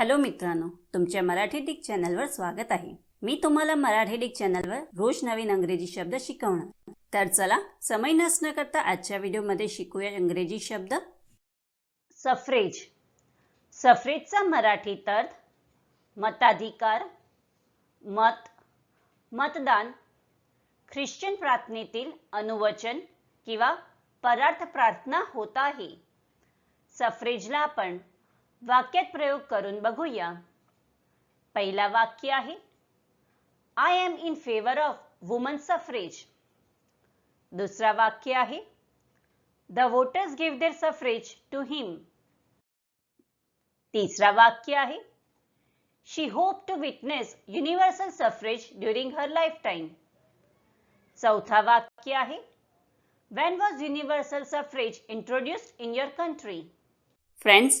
Hello मित्रांनो तुमच्या Marathi Dick चॅनलवर स्वागत आहे. मी तुम्हाला मराठी डिक चॅनलवर रोज नवीन अंग्रेजी शब्द शिकवणार. तर चला समय नसणं करता आजच्या व्हिडिओमध्ये शिकूया इंग्रजी शब्द. सफ्रेज. सफ्रेजचा मराठी अर्थ मताधिकार मत मतदान ख्रिश्चन प्रार्थनेतील अनुवचन किंवा परार्थ प्रार्थना होत आहे. सफ्रेजला आपण वाक्यात प्रयोग करून बघूया. पहिला वाक्य आहे I am in favour of woman suffrage दुसरा वाक्य आहे the voters give their suffrage to him तिसरा वाक्य आहे she hope to witness universal suffrage during her lifetime चौथा वाक्य आहे when was universal suffrage introduced in your country friends